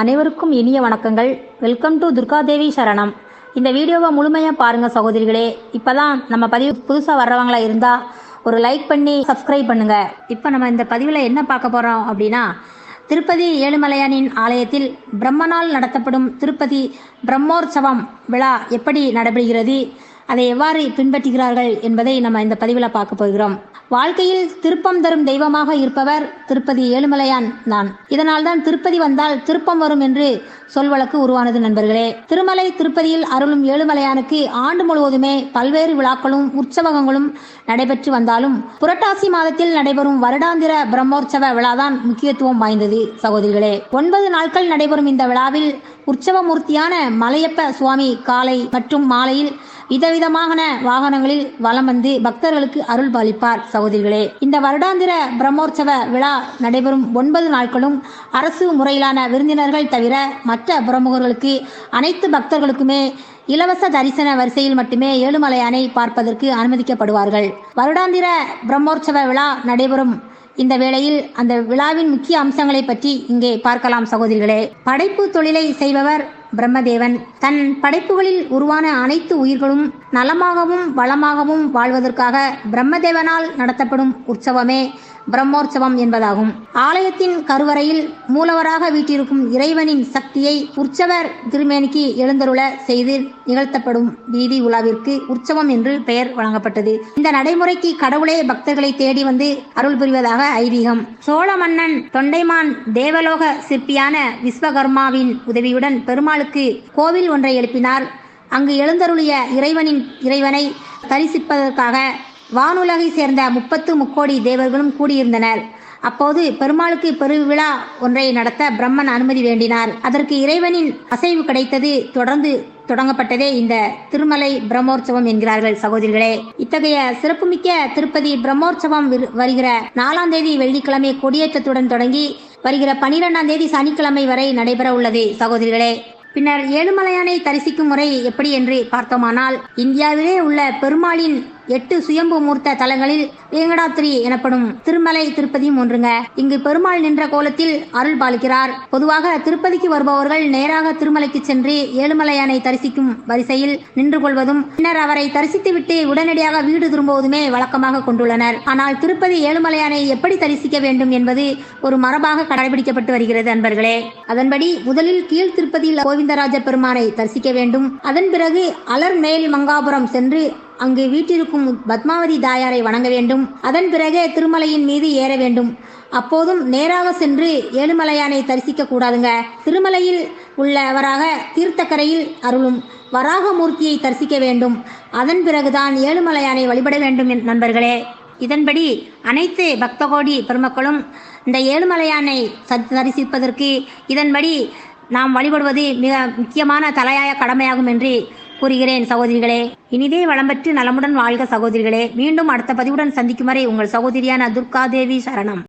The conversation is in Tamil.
அனைவருக்கும் இனிய வணக்கங்கள். வெல்கம் டு துர்காதேவி சரணம். இந்த வீடியோவை முழுமையாக பாருங்கள் சகோதரிகளே. இப்போ தான் நம்ம பதிவு புதுசாக வர்றவங்களா இருந்தால் ஒரு லைக் பண்ணி சப்ஸ்கிரைப் பண்ணுங்கள் இப்போ நம்ம இந்த பதிவில் என்ன பார்க்க போகிறோம் அப்படின்னா திருப்பதி ஏழுமலையானின் ஆலயத்தில் பிரம்மனால் நடத்தப்படும் திருப்பதி பிரம்மோற்சவம் விழா எப்படி நடைபெறுகிறது அதை எவ்வாறு பின்பற்றுகிறார்கள் என்பதை நம்ம இந்த பதிவில் பார்க்க போகிறோம். வாழ்க்கையில் திருப்பம் தரும் தெய்வமாக இருப்பவர் திருப்பதி ஏழுமலையான் தான் இதனால் தான் திருப்பதி வந்தால் திருப்பம் வரும் என்று சொல்வழக்கு உருவானது நண்பர்களே. திருமலை திருப்பதியில் அருளும் ஏழுமலையானுக்கு ஆண்டு முழுவதுமே பல்வேறு விழாக்களும் உற்சவங்களும் நடைபெற்று வந்தாலும் புரட்டாசி மாதத்தில் நடைபெறும் வருடாந்திர பிரம்மோற்சவ விழாதான் முக்கியத்துவம் வாய்ந்தது சகோதரிகளே. ஒன்பது நாட்கள் நடைபெறும் இந்த விழாவில் உற்சவமூர்த்தியான மலையப்ப சுவாமி காலை மற்றும் மாலையில் விதவிதமான வாகனங்களில் வலம் வந்து பக்தர்களுக்கு அருள் பாலிப்பார் சகோதரிகளே. இந்த வருடாந்திர பிரம்மோற்சவ விழா நடைபெறும் ஒன்பது நாட்களும் அரசு முறையிலான விருந்தினர்கள் தவிர மற்ற பிரமுகர்களுக்கு அனைத்து பக்தர்களுக்குமே இலவச தரிசன வரிசையில் மட்டுமே ஏழுமலையானை பார்ப்பதற்கு அனுமதிக்கப்படுவார்கள். வருடாந்திர பிரம்மோற்சவ விழா நடைபெறும் இந்த வேளையில் அந்த விழாவின் முக்கிய அம்சங்களை பற்றி இங்கே பார்க்கலாம் சகோதரிகளே. படைப்பு தொழிலை செய்பவர் பிரம்மதேவன் தன் படைப்புகளில் உருவான அனைத்து உயிர்களும் நலமாகவும் வளமாகவும் வாழ்வதற்காக பிரம்மதேவனால் நடத்தப்படும் உற்சவமே பிரம்மோற்சவம் என்பதாகும். ஆலயத்தின் கருவறையில் மூலவராக வீட்டிருக்கும் இறைவனின் சக்தியை உற்சவர் திருமேனிக்கு எழுந்தருள செய்து நிகழ்த்தப்படும் வீதி உலாவிற்கு உற்சவம் என்று பெயர் வழங்கப்பட்டது. இந்த நடைமுறைக்கு கடவுளே பக்தர்களை தேடி வந்து அருள் புரிவதாக ஐதீகம். சோழ மன்னன் தொண்டைமான் தேவலோக சிற்பியான விஸ்வகர்மாவின் உதவியுடன் பெருமாளுக்கு கோவில் ஒன்றை எழுப்பினார். அங்கு எழுந்தருளிய இறைவனின் இறைவனை தரிசிப்பதற்காக வானுலகை சேர்ந்த முப்பத்து முக்கோடி தேவர்களும் கூடியிருந்தனர். அப்போது பெருமாளுக்கு பெருவிழா ஒன்றை நடத்த பிரம்மன் அனுமதி வேண்டினார். அதற்கு இறைவனின் அசைவு கிடைத்தது தொடர்ந்து தொடங்கப்பட்டதே இந்த திருமலை பிரம்மோற்சவம் என்கிறார்கள் சகோதரிகளே. இத்தகைய சிறப்புமிக்க திருப்பதி பிரம்மோற்சவம் விரு- வருகிற நாலாம் தேதி வெள்ளிக்கிழமை கொடியேற்றத்துடன் தொடங்கி வருகிற பனிரெண்டாம் தேதி சனிக்கிழமை வரை நடைபெற உள்ளது சகோதரிகளே. பின்னர் ஏழுமலையானை தரிசிக்கும் முறை எப்படி என்று பார்த்தோமானால் இந்தியாவிலே உள்ள பெருமாளின் எட்டு சுயம்பு மூர்த்த தலங்களில் வேங்கடாத்திரி எனப்படும் திருமலை திருப்பதியும் ஒன்றுங்க. இங்கு பெருமாள் நின்ற கோலத்தில் அருள் பாலிக்கிறார். பொதுவாக திருப்பதிக்கு வருபவர்கள் நேராக திருமலைக்கு சென்று ஏழுமலையானை தரிசிக்கும் வரிசையில் நின்று கொள்வதும் பின்னர் அவரை தரிசித்துவிட்டு உடனடியாக வீடு திரும்புவதுமே வழக்கமாக கொண்டுள்ளனர். ஆனால் திருப்பதி ஏழுமலையானை எப்படி தரிசிக்க வேண்டும் என்பது ஒரு மரபாக கடைபிடிக்கப்பட்டு வருகிறது அன்பர்களே. அதன்படி முதலில் கீழ் திருப்பதியில் கோவிந்தராஜ பெருமானை தரிசிக்க வேண்டும். அதன் பிறகு அலர் மேல் மங்காபுரம் சென்று அங்கு வீட்டிருக்கும் பத்மாவதி தாயாரை வணங்க வேண்டும். அதன் பிறகு திருமலையின் மீது ஏற வேண்டும். அப்போதும் நேராக சென்று ஏழுமலையானை தரிசிக்க கூடாதுங்க. திருமலையில் உள்ளவராக தீர்த்தக்கரையில் அருளும் வராகமூர்த்தியை தரிசிக்க வேண்டும். அதன் பிறகுதான் ஏழுமலையானை வழிபட வேண்டும் என் நண்பர்களே. இதன்படி அனைத்து பக்தகோடி பெருமக்களும் இந்த ஏழுமலையானை தரிசிப்பதற்கு இதன்படி நாம் வழிபடுவது மிக முக்கியமான தலையாய கடமையாகும் என்று கூறுகிறேன் சகோதரிகளே. இனிதே வளம் பெற்று நலமுடன் வாழ்க சகோதரிகளே. மீண்டும் அடுத்த பதிவுடன் சந்திக்கும் வரை உங்கள் சகோதரியான துர்காதேவி சரணம்.